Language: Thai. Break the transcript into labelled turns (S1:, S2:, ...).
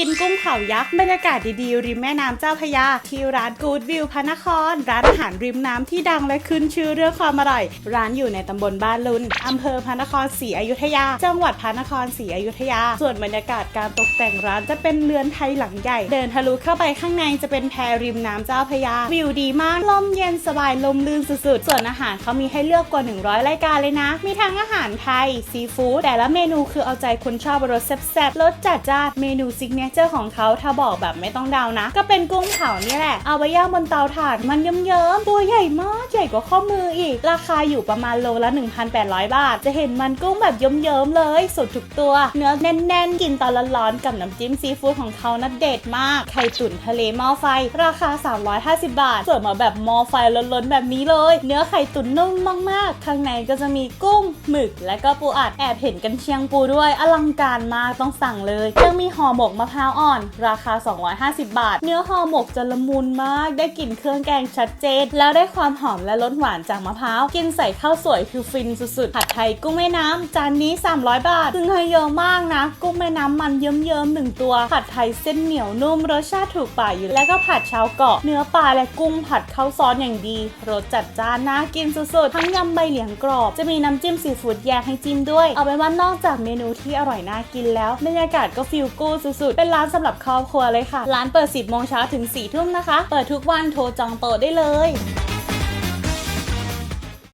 S1: กินกุ้งเผายักษ์บรรยากาศดีๆริมแม่น้ำเจ้าพยา ที่ร้านกูดวิวพระนคร ร้านอาหารริมน้ำที่ดังและขึ้นชื่อเรื่องความอร่อย ร้านอยู่ในตำบลบ้านลุนอำเภอพระนครศรีอยุธยา จังหวัดพระนครศรีอยุธยา ส่วนบรรยากาศการตกแต่งร้านจะเป็นเรือนไทยหลังใหญ่ เดินทะลุเข้าไปข้างในจะเป็นแพริมน้ำเจ้าพยา วิวดีมากลมเย็นสบายลมลื่นสุดๆ ส่วนอาหารเขามีให้เลือกกว่า 100 รายการเลยนะ มีทั้งอาหารไทยซีฟู้ดแต่ละเมนูคือเอาใจคนชอบรสแซ่บๆรสจัดจ้านเมนูซิกเนเจอร์ของเขาถ้าบอกแบบไม่ต้องเดานะ ก็เป็นกุ้งเผานี่แหละ เอาไปย่างบนเตาถ่านมันเยิ้มๆตัวใหญ่มากใหญ่กว่าข้อมืออีก ราคาอยู่ประมาณโลละ 1,800 บาท จะเห็นมันกุ้งแบบเยิ้มๆเลยสดทุกตัว เนื้อแน่นๆ กินตอนร้อนๆกับน้ำจิ้มซีฟู้ดของเขานะเด็ดมาก ไข่ตุ๋นทะเลหม้อไฟ ราคา 350 บาทส่วนมาแบบหม้อไฟล้นๆแบบนี้เลย เนื้อไข่ตุ๋นนุ่มมากๆ ข้างในก็จะมีกุ้งหมึกและก็ปูอัดแอบเห็นกันเชียงปูด้วยอลังการมากต้องสั่งเลยยังมีห่อหมกมะพร้าวอ่อน ราคา 250 บาท เนื้อห่อหมกจะละมุนมาก ได้กลิ่นเครื่องแกงชัดเจน แล้วได้ความหอมและรสหวานจากมะพร้าว กินใส่ข้าวสวยคือฟินสุดๆ ผัดไทยกุ้งแม่น้ำจานนี้ 300 บาทซึ่งให้เยอะมากนะ กุ้งแม่น้ำมันเยิ้มๆหนึ่งตัว ผัดไทยเส้นเหนียวนุ่มรสชาติถูกปากอยู่แล้วก็ผัดชาวเกาะ เนื้อปลาและกุ้งผัดเข้าซอสอย่างดี รสจัดจ้านน่ากินสุดๆ ทั้งยำใบเหลียงกรอบ จะมีน้ำจิ้มซีฟู้ดแยกให้จิ้มด้วย เอาเป็นว่านอกจากเมนูที่อร่อยน่ากินแล้วบรรยากาศก็ฟิลกูสุดเป็นร้านสำหรับครอบครัวเลยค่ะ ร้านเปิด 10โมงเช้าถึง4ทุ่มนะคะ เปิดทุกวันโทรจองโต๊ะได้เลย